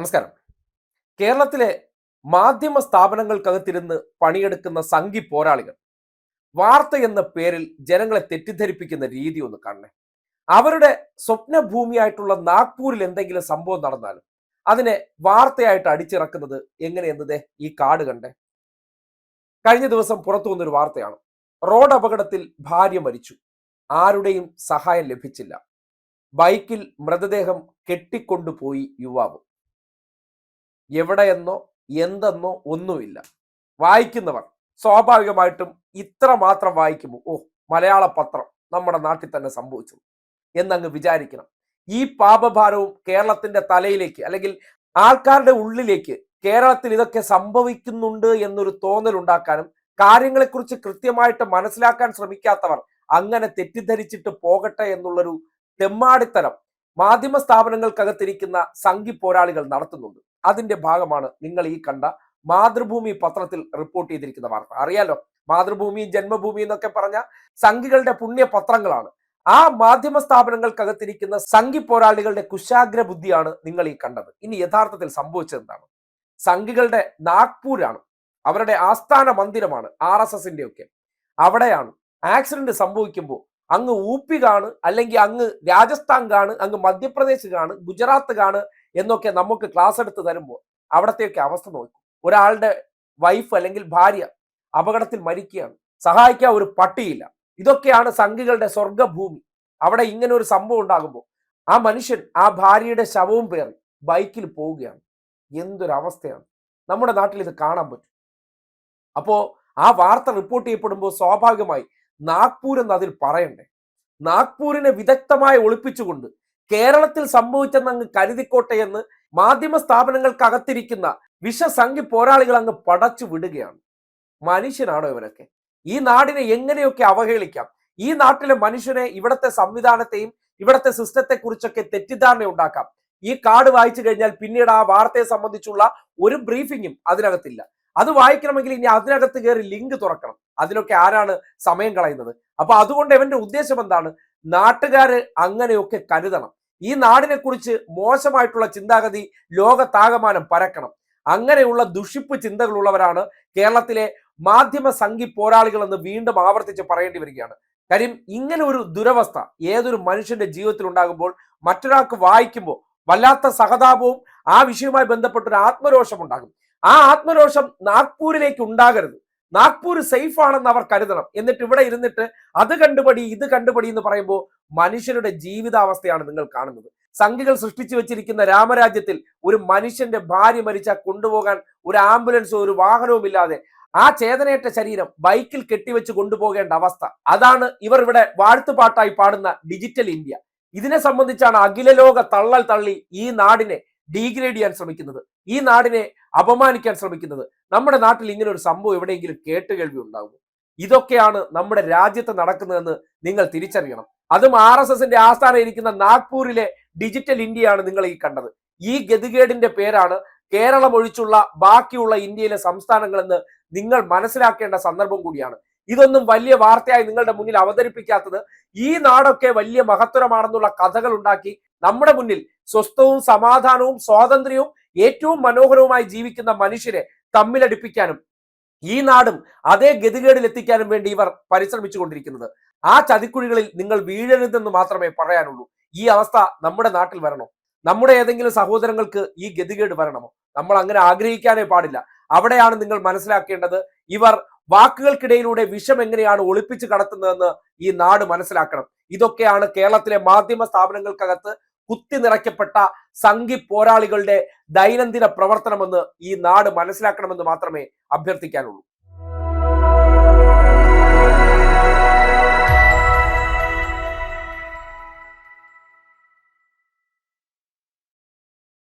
നമസ്കാരം. കേരളത്തിലെ മാധ്യമ സ്ഥാപനങ്ങൾക്കകത്തിരുന്ന് പണിയെടുക്കുന്ന സംഘി പോരാളികൾ വാർത്ത എന്ന പേരിൽ ജനങ്ങളെ തെറ്റിദ്ധരിപ്പിക്കുന്ന രീതി ഒന്ന് കാണണേ. അവരുടെ സ്വപ്നഭൂമിയായിട്ടുള്ള നാഗ്പൂരിൽ എന്തെങ്കിലും സംഭവം നടന്നാലും അതിനെ വാർത്തയായിട്ട് അടിച്ചിറക്കുന്നത് എങ്ങനെയെന്നത് ഈ കാട് കണ്ടേ. കഴിഞ്ഞ ദിവസം പുറത്തു വന്നൊരു വാർത്തയാണ്. റോഡ് അപകടത്തിൽ ഭാര്യ മരിച്ചു. ആരുടെയും സഹായം ലഭിച്ചില്ല. ബൈക്കിൽ മൃതദേഹം കെട്ടിക്കൊണ്ടുപോയി യുവാവ്. എവിടെയെന്നോ എന്തെന്നോ ഒന്നുമില്ല. വായിക്കുന്നവർ സ്വാഭാവികമായിട്ടും ഇത്ര മാത്രം വായിക്കുമോ? ഓ മലയാള പത്രം നമ്മുടെ നാട്ടിൽ തന്നെ സംഭവിച്ചു എന്നങ്ങ് വിചാരിക്കണം. ഈ പാപഭാരവും കേരളത്തിന്റെ തലയിലേക്ക് അല്ലെങ്കിൽ ആൾക്കാരുടെ ഉള്ളിലേക്ക് കേരളത്തിൽ ഇതൊക്കെ സംഭവിക്കുന്നുണ്ട് എന്നൊരു തോന്നൽ ഉണ്ടാക്കാനും കാര്യങ്ങളെക്കുറിച്ച് കൃത്യമായിട്ട് മനസ്സിലാക്കാൻ ശ്രമിക്കാത്തവർ അങ്ങനെ തെറ്റിദ്ധരിച്ചിട്ട് പോകട്ടെ എന്നുള്ളൊരു തെമ്മാടിത്തരം മാധ്യമ സ്ഥാപനങ്ങൾക്കകത്തിരിക്കുന്ന സംഘി പോരാളികൾ നടത്തുന്നുണ്ട്. അതിന്റെ ഭാഗമാണ് നിങ്ങൾ ഈ കണ്ട മാതൃഭൂമി പത്രത്തിൽ റിപ്പോർട്ട് ചെയ്തിരിക്കുന്ന വാർത്ത. അറിയാലോ? മാതൃഭൂമി ജന്മഭൂമി എന്നൊക്കെ പറഞ്ഞ സംഘികളുടെ പുണ്യ പത്രങ്ങളാണ് ആ മാധ്യമ സ്ഥാപനങ്ങൾക്കകത്തിരിക്കുന്ന സംഘി പോരാളികളുടെ കുശാഗ്ര ബുദ്ധിയാണ് നിങ്ങൾ ഈ കണ്ടത്. ഇനി യഥാർത്ഥത്തിൽ സംഭവിച്ചത് എന്താണ്? സംഘികളുടെ നാഗ്പൂരാണ്. അവരുടെ ആസ്ഥാന മന്ദിരമാണ് ആർ എസ് എസിന്റെ ഒക്കെ. അവിടെയാണ് ആക്സിഡന്റ് സംഭവിക്കുമ്പോൾ അങ്ങ് ഊപ്പി കാണ് അല്ലെങ്കിൽ അങ്ങ് രാജസ്ഥാൻ കാണ് അങ്ങ് മധ്യപ്രദേശ് കാണ് ഗുജറാത്ത് കാണ് എന്നൊക്കെ നമുക്ക് ക്ലാസ് എടുത്ത് തരുമ്പോൾ അവിടത്തെയൊക്കെ അവസ്ഥ നോക്കും. ഒരാളുടെ വൈഫ് അല്ലെങ്കിൽ ഭാര്യ അപകടത്തിൽ മരിക്കുകയാണ്. സഹായിക്കാൻ ഒരു പട്ടിയില്ല. ഇതൊക്കെയാണ് സംഘികളുടെ സ്വർഗഭൂമി അവിടെ ഇങ്ങനെ ഒരു സംഭവം ഉണ്ടാകുമ്പോൾ ആ മനുഷ്യൻ ആ ഭാര്യയുടെ ശവവും പേറി ബൈക്കിൽ പോവുകയാണ്. എന്തൊരവസ്ഥയാണ്. നമ്മുടെ നാട്ടിൽ ഇത് കാണാൻ പറ്റും. അപ്പോ ആ വാർത്ത റിപ്പോർട്ട് ചെയ്യപ്പെടുമ്പോൾ സ്വാഭാവികമായി നാഗ്പൂർ എന്ന് അതിൽ പറയണ്ടേ. നാഗ്പൂരിനെ വിദഗ്ധമായി ഒളിപ്പിച്ചുകൊണ്ട് കേരളത്തിൽ സംഭവിച്ചെന്ന് അങ്ങ് കരുതിക്കോട്ടെ എന്ന് മാധ്യമ സ്ഥാപനങ്ങൾക്കകത്തിരിക്കുന്ന വിഷസംഖ്യ പോരാളികൾ അങ്ങ് പടച്ചു വിടുകയാണ്. മനുഷ്യനാണോ ഇവരൊക്കെ? ഈ നാടിനെ എങ്ങനെയൊക്കെ അവഹേളിക്കാം? ഈ നാട്ടിലെ മനുഷ്യനെ ഇവിടത്തെ സംവിധാനത്തെയും ഇവിടത്തെ സിസ്റ്റത്തെ കുറിച്ചൊക്കെ തെറ്റിദ്ധാരണ ഉണ്ടാക്കാം. ഈ കാർഡ് വായിച്ചു കഴിഞ്ഞാൽ പിന്നീട് ആ വാർത്തയെ സംബന്ധിച്ചുള്ള ഒരു ബ്രീഫിങ്ങും അതിനകത്തില്ല. അത് വായിക്കണമെങ്കിൽ ഇനി അതിനകത്ത് കയറി ലിങ്ക് തുറക്കണം. അതിനൊക്കെ ആരാണ് സമയം കളയുന്നത്? അപ്പൊ അതുകൊണ്ട് ഇവന്റെ ഉദ്ദേശം എന്താണ്? നാട്ടുകാര് അങ്ങനെയൊക്കെ കരുതണം. ഈ നാടിനെ കുറിച്ച് മോശമായിട്ടുള്ള ചിന്താഗതി ലോകത്താകമാനം പരക്കണം. അങ്ങനെയുള്ള ദുഷിപ്പ് ചിന്തകളുള്ളവരാണ് കേരളത്തിലെ മാധ്യമ സംഘി പോരാളികൾ എന്ന് വീണ്ടും ആവർത്തിച്ച് പറയേണ്ടി വരികയാണ്. കാര്യം ഇങ്ങനെ ഒരു ദുരവസ്ഥ ഏതൊരു മനുഷ്യന്റെ ജീവിതത്തിൽ ഉണ്ടാകുമ്പോൾ മറ്റൊരാൾക്ക് വായിക്കുമ്പോൾ വല്ലാത്ത സഹതാപവും ആ വിഷയവുമായി ബന്ധപ്പെട്ട ഒരു ആത്മരോഷം ഉണ്ടാകും ആ ആത്മരോഷം നാഗ്പൂരിലേക്ക് ഉണ്ടാകരുത്. നാഗ്പൂർ സേഫ് ആണെന്ന് അവർ കരുതണം. എന്നിട്ട് ഇവിടെ ഇരുന്നിട്ട് അത് കണ്ടുപടി ഇത് കണ്ടുപടി എന്ന് പറയുമ്പോൾ മനുഷ്യരുടെ ജീവിതാവസ്ഥയാണ് നിങ്ങൾ കാണുന്നത്. സംഘികൾ സൃഷ്ടിച്ചു വെച്ചിരിക്കുന്ന രാമരാജ്യത്തിൽ ഒരു മനുഷ്യന്റെ ഭാര്യ മരിച്ച കൊണ്ടുപോകാൻ ഒരു ആംബുലൻസോ ഒരു വാഹനവും ഇല്ലാതെ ആ ചേതനയേറ്റ ശരീരം ബൈക്കിൽ കെട്ടിവെച്ച് കൊണ്ടുപോകേണ്ട അവസ്ഥ. അതാണ് ഇവർ ഇവിടെ വാഴ്ത്തുപാട്ടായി പാടുന്ന ഡിജിറ്റൽ ഇന്ത്യ. ഇതിനെ സംബന്ധിച്ചാണ് അഖില ലോക തള്ളൽ തള്ളി ഈ നാടിനെ ഡീഗ്രേഡ് ചെയ്യാൻ ശ്രമിക്കുന്നത്. ഈ നാടിനെ അപമാനിക്കാൻ ശ്രമിക്കുന്നത്. നമ്മുടെ നാട്ടിൽ ഇങ്ങനെ ഒരു സംഭവം എവിടെയെങ്കിലും കേട്ടുകേൾവി ഉണ്ടാകും ഇതൊക്കെയാണ് നമ്മുടെ രാജ്യത്ത് നടക്കുന്നതെന്ന് നിങ്ങൾ തിരിച്ചറിയണം. അതും ആർ എസ് എസിന്റെ ആസ്ഥാനം ഇരിക്കുന്ന നാഗ്പൂരിലെ ഡിജിറ്റൽ ഇന്ത്യയാണ് നിങ്ങൾ ഈ കണ്ടത്. ഈ ഗതികേടിന്റെ പേരാണ് കേരളം ഒഴിച്ചുള്ള ബാക്കിയുള്ള ഇന്ത്യയിലെ സംസ്ഥാനങ്ങളെന്ന് നിങ്ങൾ മനസ്സിലാക്കേണ്ട സന്ദർഭം കൂടിയാണ്. ഇതൊന്നും വലിയ വാർത്തയായി നിങ്ങളുടെ മുന്നിൽ അവതരിപ്പിക്കാത്തത് ഈ നാടൊക്കെ വലിയ മഹത്തരമാണെന്നുള്ള കഥകൾ ഉണ്ടാക്കി നമ്മുടെ മുന്നിൽ സ്വസ്ഥവും സമാധാനവും സ്വാതന്ത്ര്യവും ഏറ്റവും മനോഹരവുമായി ജീവിക്കുന്ന മനുഷ്യരെ തമ്മിലടിപ്പിക്കാനും ഈ നാടും അതേ ഗതികേടിൽ എത്തിക്കാനും വേണ്ടി ഇവർ പരിശ്രമിച്ചു കൊണ്ടിരിക്കുന്നത് ആ ചതിക്കുഴികളിൽ നിങ്ങൾ വീഴരുതെന്ന് മാത്രമേ പറയാനുള്ളൂ. ഈ അവസ്ഥ നമ്മുടെ നാട്ടിൽ വരണോ? നമ്മുടെ ഏതെങ്കിലും സഹോദരങ്ങൾക്ക് ഈ ഗതികേട് വരണമോ? നമ്മൾ അങ്ങനെ ആഗ്രഹിക്കാനേ പാടില്ല. അവിടെയാണ് നിങ്ങൾ മനസ്സിലാക്കേണ്ടത് ഇവർ വാക്കുകൾക്കിടയിലൂടെ വിഷം എങ്ങനെയാണ് ഒളിപ്പിച്ച് കടത്തുന്നതെന്ന് ഈ നാട് മനസ്സിലാക്കണം. ഇതൊക്കെയാണ് കേരളത്തിലെ മാധ്യമ സ്ഥാപനങ്ങൾക്കകത്ത് കുത്തി നിറയ്ക്കപ്പെട്ട സംഘി പോരാളികളുടെ ദൈനംദിന പ്രവർത്തനമെന്ന് ഈ നാട് മനസ്സിലാക്കണമെന്ന് മാത്രമേ അഭ്യർത്ഥിക്കാനുള്ളൂ.